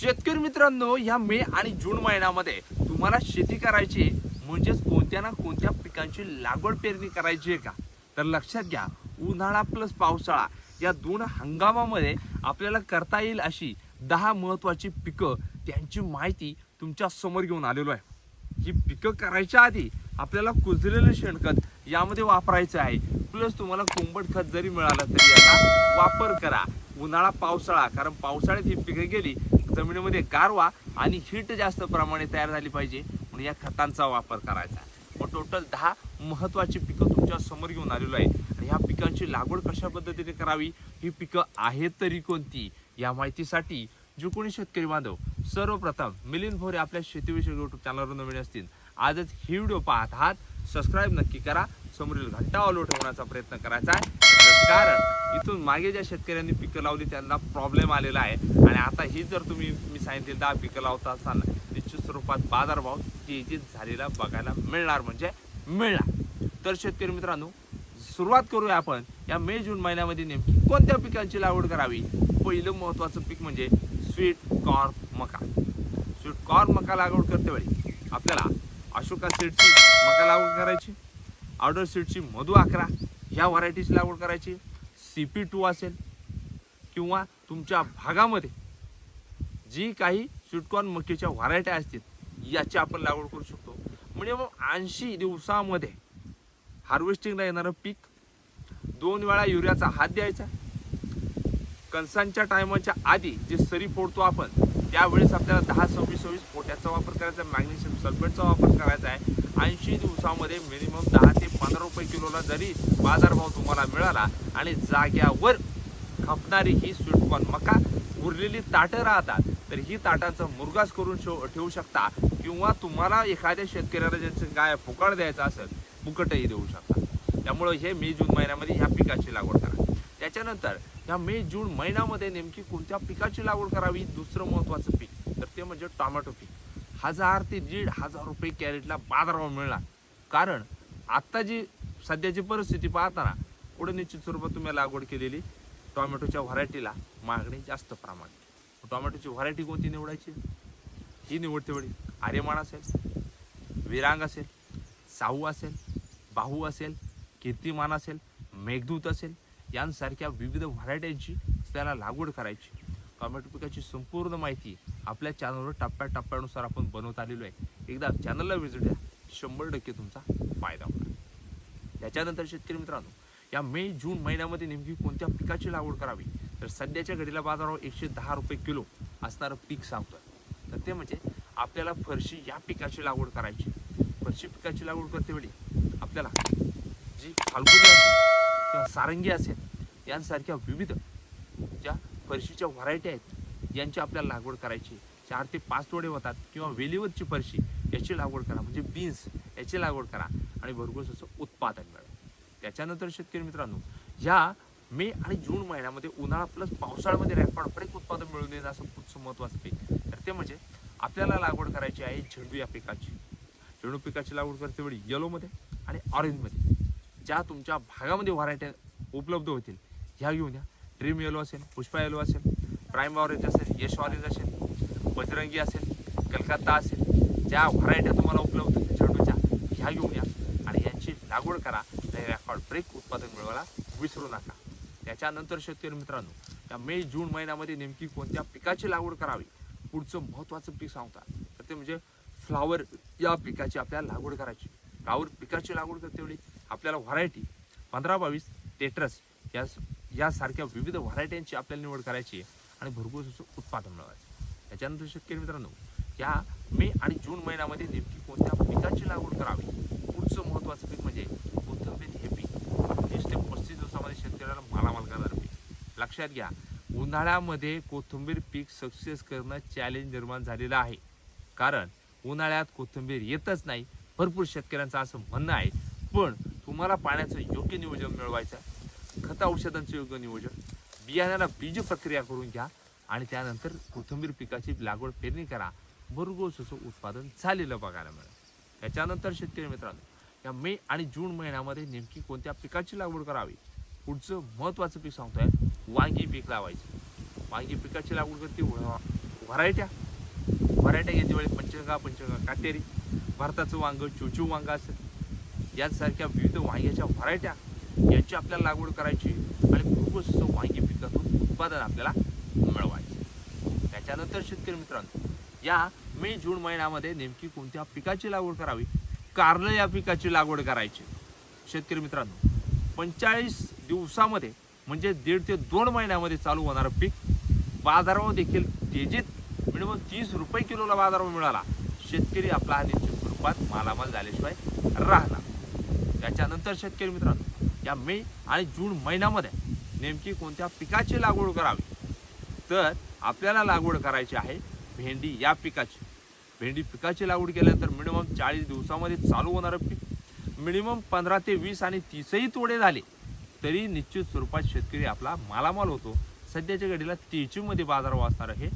शेतकरी मित्रांनो या मे आणि जून महिन्यामध्ये तुम्हाला शेती करायची आहे, म्हणजेच कोणत्या ना कोणत्या पिकांची लागवड पेरणी करायची आहे का? तर लक्षात घ्या उन्हाळा प्लस पावसाळा या दोन हंगामामध्ये आपल्याला करता येईल अशी दहा महत्वाची पिकं त्यांची माहिती तुमच्यासमोर घेऊन आलेलो आहे. ही पिकं करायच्या आधी आपल्याला कुजलेलं शेणखत यामध्ये वापरायचं आहे. प्लस तुम्हाला कोंबड खत जरी मिळालं तरी याचा वापर करा. उन्हाळा पावसाळा कारण पावसाळ्यात ही पिकं गेली जमिनीमध्ये गारवा आणि हीट जास्त प्रमाणे तयार झाली पाहिजे. म्हणून या खतांचा वापर करायचा. मग टोटल दहा महत्त्वाची पिकं तुमच्यासमोर घेऊन आलेलो आहे. आणि ह्या पिकांची लागवड कशा पद्धतीने करावी? ही पिकं आहेत तरी कोणती? या माहितीसाठी जो कोणी शेतकरी बांधव सर्वप्रथम मिलिंद भोरे आपल्या शेतीविषयी युट्यूब चॅनलवर नवीन असतील. आजच ही व्हिडिओ पाहत आहात. सबस्क्राईब नक्की करा. समोरील घट्टा ओलू ठेवण्याचा प्रयत्न करायचा आहे. कारण इथून मागे ज्या शेतकऱ्यांनी पिकं लावली त्यांना प्रॉब्लेम आलेला आहे. आणि आता ही जर तुम्ही मी सांगितले दहा पिकं लावता असाल निश्चित स्वरूपात बाजारभाव तेजीत झालेला बघायला मिळणार म्हणजे मिळणार. तर शेतकरी मित्रांनो सुरुवात करूया आपण. या मे जून महिन्यामध्ये नेमकी कोणत्या पिकांची लागवड करावी? पहिलं महत्त्वाचं पीक म्हणजे स्वीट कॉर्न मका. स्वीट कॉर्न मका लागवड करते वेळी आपल्याला अशोका सीडची मका लागवड करायची. आउडर सीडची मधु अकरा ह्या व्हरायटीची लागवड करायची. सी पी टू असेल किंवा तुमच्या भागामध्ये जी काही स्वीटकॉर्न मक्याच्या व्हरायट्या असतील याची आपण लागवड करू शकतो. म्हणजे मग ऐंशी दिवसामध्ये हार्वेस्टिंगला येणारं पीक दोन वेळा युरियाचा हात द्यायचा. कणसांच्या टायमाच्या आधी जे सरी फोडतो आपण त्यावेळेस आपल्याला दहा सव्वीस सव्वीस पोट्याचा वापर करायचा आहे मॅग्नेशियम सल्फेटचा वापर करायचा आहे. ऐंशी दिवसामध्ये मिनिमम दहा ते पंधरा रुपये किलोला जरी बाजारभाव तुम्हाला मिळाला आणि जाग्यावर खपणारी ही स्वीटकॉर्न मका उरलेली ताटं राहतात तर ही ताटांचा मुरगास करून शो ठेवू शकता किंवा तुम्हाला एखाद्या शेतकऱ्याला ज्याचं गाय फुकाळ द्यायचं असेल फुकटही देऊ शकता. त्यामुळं हे मे जून महिन्यामध्ये ह्या पिकाची लागवड करा. त्याच्यानंतर ह्या मे जून महिन्यामध्ये नेमकी कोणत्या पिकाची लागवड करावी? दुसरं महत्त्वाचं पीक तर ते म्हणजे टॉमॅटो पीक. हजार ते दीड हजार रुपये कॅरेटला बाजारभाव मिळणार. कारण आत्ता जी सध्याची परिस्थिती पाहताना पुढे निश्चित स्वरूपात तुम्ही लागवड केलेली टोमॅटोच्या व्हरायटीला मागणी जास्त प्रमाणात. टोमॅटोची व्हरायटी कोणती निवडायची? ही निवडते वेळी आर्यमान असेल विरांग असेल साहू असेल बाहू असेल कीर्तिमान असेल मेघदूत असेल यांसारख्या विविध व्हरायट्यांची त्याला लागवड करायची. टोमॅटो पिकाची संपूर्ण माहिती आपल्या चॅनलवर टप्प्या टप्प्यानुसार आपण बनवत आलेलो आहे. एकदा चॅनलला व्हिजिट द्या शंभर टक्के तुमचा फायदा होणार त्याच्यानंतर शेतकरी मित्रांनो या मे जून महिन्यामध्ये नेमकी कोणत्या पिकाची लागवड करावी? तर सध्याच्या घडीला बाजारावर एकशे दहा रुपये किलो असणारं पीक सांगतोय. तर ते म्हणजे आपल्याला फरशी या पिकाची लागवड करायची. फरशी पिकाची लागवड करते वेळी आपल्याला जी फाल्गुनी असेल किंवा सारंगी असेल यांसारख्या विविध फरशीच्या व्हरायटी आहेत यांची आपल्याला लागवड करायची. चार ते पाच तोडे होतात किंवा वेलीवरची फरशी याची लागवड करा. म्हणजे बीन्स याची लागवड करा. आणि भरघोस असं उत्पादन मिळेल त्याच्यानंतर शेतकरी मित्रांनो ह्या मे आणि जून महिन्यामध्ये उन्हाळा प्लस पावसाळ्यामध्ये रेकॉर्ड एक उत्पादन मिळून येईल असं पुढचं महत्त्वाचं पीक तर ते म्हणजे आपल्याला लागवड करायची आहे झेंडू या पिकाची. झेंडू पिकाची लागवड करते वेळी येलोमध्ये आणि ऑरेंजमध्ये ज्या तुमच्या भागामध्ये व्हरायट्या उपलब्ध होतील ह्या घेऊन या. ड्रीम येलो असेल पुष्पा येलो असेल प्राईम ऑरेंज असेल यश ऑरेंज असेल बजरंगी असेल कलकत्ता असेल ज्या व्हरायट्या तुम्हाला उपलब्ध होतील झेंडूच्या ह्या घेऊन या. आणि यांची लागवड करा आणि रेकॉर्ड ब्रेक उत्पादन मिळवायला विसरू नका. त्याच्यानंतर शेतकरी मित्रांनो या मे जून महिन्यामध्ये नेमकी कोणत्या पिकाची लागवड करावी? पुढचं महत्त्वाचं पीक सांगतात. तर ते म्हणजे फ्लावर या पिकाची आपल्याला लागवड करायची. फ्लावर पिकाची लागवड करते वेळी आपल्याला व्हरायटी पंधरा बावीस टेट्रस या यासारख्या विविध व्हरायट्यांची आपल्याला निवड करायची आहे आणि भरपूर असं उत्पादन मिळवायचं त्याच्यानंतर शेतकरी मित्रांनो या मे आणि जून महिन्यामध्ये नेमकी कोणत्या पिकाची लागवड करावी? पुढचं महत्त्वाचं पीक म्हणजे कोथिंबीर हे पीक. तीस ते पस्तीस दिवसामध्ये शेतकऱ्याला मालामाल करणारं पीक. लक्षात घ्या उन्हाळ्यामध्ये कोथिंबीर पीक सक्सेस करणं चॅलेंज निर्माण झालेलं आहे. कारण उन्हाळ्यात कोथिंबीर येतच नाही. भरपूर शेतकऱ्यांचं असं म्हणणं आहे. पण तुम्हाला पाण्याचं योग्य नियोजन मिळवायचं आहे. खत औषधांचं योग्य नियोजन बियाण्याला बीज प्रक्रिया करून घ्या आणि त्यानंतर कोथिंबीर पिकाची लागवड पेरणी करा. भरघोस असं उत्पादन झालेलं बघायला मिळेल. त्याच्यानंतर शेतकरी मित्रांनो या मे आणि जून महिन्यामध्ये नेमकी कोणत्या पिकाची लागवड करावी? पुढचं महत्त्वाचं पीक सांगतोय वांगी पीक लावायचे. वांगी पिकाची लागवड करते व्हरायट्या. व्हरायट्या घेते वेळी पंचगंगा पंचगा काटेरी. भारताचं वांग चुचू वांग असेल. यासारख्या विविध वांग्याच्या व्हरायट्या याची आपल्याला लागवड करायची आणि भरपूर वांगी पिकातून उत्पादन आपल्याला मिळवायचं त्याच्यानंतर शेतकरी मित्रांनो या मे जून महिन्यामध्ये नेमकी कोणत्या पिकाची लागवड करावी? कारलं या पिकाची लागवड करायची शेतकरी मित्रांनो पंचेचाळीस दिवसामध्ये म्हणजे दीड ते दोन महिन्यामध्ये चालू होणारं पीक बाजारावर देखील तेजीत मिनिमम तीस रुपये किलोला बाजारावर मिळाला. शेतकरी आपला हा निश्चित स्वरूपात मालामाल झाल्याशिवाय राहणार. त्याच्यानंतर शेतकरी मित्रांनो या मे आणि जून महिन्यामध्ये नेमकी कोणत्या पिकाची लागवड करावी? तर आपल्याला लागवड करायची आहे भेंडी या पिकाची. भेंडी पिकाची लागवड केल्यानंतर मिनिमम चाळीस दिवसामध्ये चालू होणारं पीक. मिनिमम पंधरा ते वीस आणि तीसही तोडे झाले तरी निश्चित स्वरूपात शेतकरी आपला मालामाल होतो. सध्याच्या घडीला तेजीमध्ये बाजार वाचणारं हे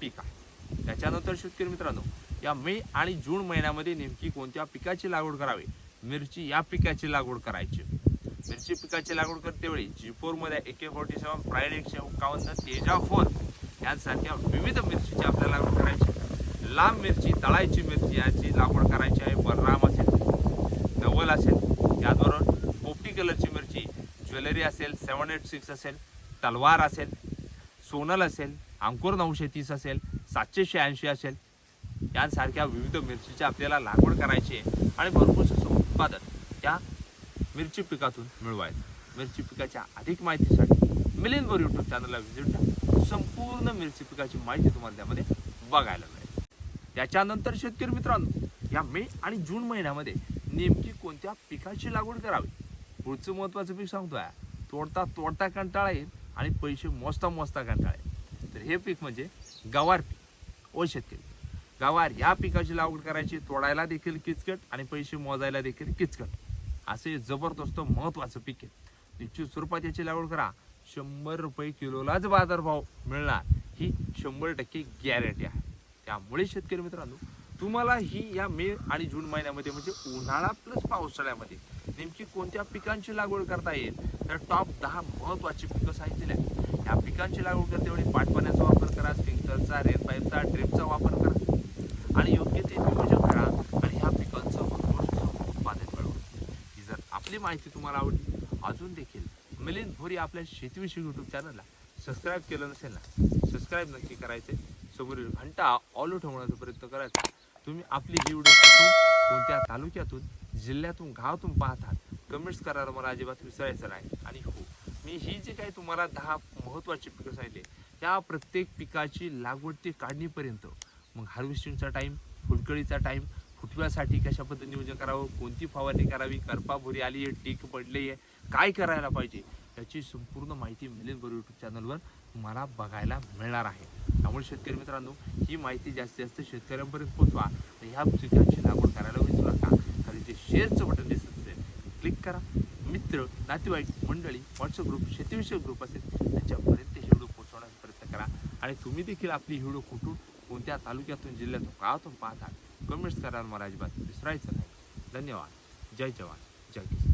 पीक आहे. त्याच्यानंतर शेतकरी मित्रांनो या मे आणि जून महिन्यामध्ये नेमकी कोणत्या पिकाची लागवड करावी? मिरची या पिकाची लागवड करायची. मिरची पिकाची लागवड करते वेळी जी मध्ये एके फोर्टी सेवन प्राईड एकशे एकावन्न तेजा फोर यांसारख्या विविध मिरचीची आपल्याला लागवड करायची लांब मिरची तळायची मिरची याची लागवड करायची आहे. बलराम असेल नवल असेल त्याचबरोबर पोपटी कलरची मिरची ज्वेलरी असेल सेवन एट सिक्स असेल तलवार असेल सोनल असेल अंकुर नऊशे तीस असेल सातशे शहाऐंशी असेल यांसारख्या विविध मिरचीची आपल्याला लागवड करायची आहे. आणि भरपूर असं उत्पादन या मिरची पिकातून मिळवायचं. मिरची पिकाच्या अधिक माहितीसाठी मिलिंद बोर युट्यूब चॅनलला व्हिजिट द्या. संपूर्ण मिरची पिकाची माहिती तुम्हाला त्यामध्ये बघायला मिळेल. त्याच्यानंतर शेतकरी मित्रांनो या मे आणि जून महिन्यामध्ये नेमकी कोणत्या पिकाची लागवड करावी? पुढचं महत्त्वाचं पीक सांगतो आहे. तोडता तोडता कंटाळा येईल आणि पैसे मोजता मोजता कंटाळा येईल. तर हे पीक म्हणजे गवार पीक. ओ शेतकरी गवार या पिकाची लागवड करायची तोडायला देखील किचकट आणि पैसे मोजायला देखील किचकट. असे जबरदस्त महत्वाचं पीक आहे. निश्चित स्वरूपात याची लागवड करा. शंभर रुपये किलोलाच बाजारभाव मिळणार. ही शंभर टक्के गॅरंटी आहे. त्यामुळे शेतकरी मित्रांनो तुम्हाला ही या मे आणि जून महिन्यामध्ये म्हणजे उन्हाळा प्लस पावसाळ्यामध्ये नेमकी कोणत्या पिकांची लागवड करता येईल? तर टॉप दहा महत्वाची पिकं सांगितलेली आहेत. या पिकांची लागवड करते वेळी पाटपाण्याचा वापर करा स्प्रिंकलरचा रेन पाईपचा ड्रिपचा वापर करा. आणि योग्य ते नियोजन करा आणि ह्या पिकांचं भरपूर असं उत्पादन मिळवा ही जर आपली माहिती तुम्हाला आवडली अजून देखील मिलिंद भोरी आपल्या शेतीविषयी यूट्यूब चॅनलला सबस्क्राईब केलं नसेल ना सबस्क्राईब नक्की करायचे समोरील घंटा ऑल ठेवण्याचा प्रयत्न करायचा. तुम्ही आपली ही व्हिडिओ कोणत्या तालुक्यातून जिल्ह्यातून गावातून पाहतात कमेंट्स करायला मला अजिबात विसरायचं नाही. आणि हो मी ही जी काही तुम्हाला दहा महत्त्वाची पिकं सांगितले त्या प्रत्येक पिकाची लागवड ते काढणीपर्यंत मग हार्वेस्टिंगचा टाईम फुलकळीचा टाईम फुटव्यासाठी कशा पद्धतीने नियोजन करावं? कोणती फवारणी करावी? करपाभुरी आली आहे टीक पडली आहे. काय करायला पाहिजे? याची संपूर्ण माहिती मिलिंद बरोबर यूट्यूब चॅनलवर मला बघायला मिळणार आहे. त्यामुळे शेतकरी मित्रांनो ही माहिती जास्तीत जास्त शेतकऱ्यांपर्यंत पोचवा तर ह्या पिकांची लागवड करायला विसरू नका. खाली जे शेअरचं बटन दिसत असेल क्लिक करा. मित्र नातेवाईक मंडळी व्हॉट्सअप ग्रुप शेतीविषयक ग्रुप असेल त्यांच्यापर्यंत ही व्हिडिओ पोहोचवण्याचा प्रयत्न करा. आणि तुम्ही देखील आपली ही व्हिडिओ कुठून कोणत्या तालुक्यातून जिल्ह्यातून गावातून पाहता कमेंट्स करायला मराठी बातमी विसरायचं नाही. धन्यवाद. जय जवान. जय किसान.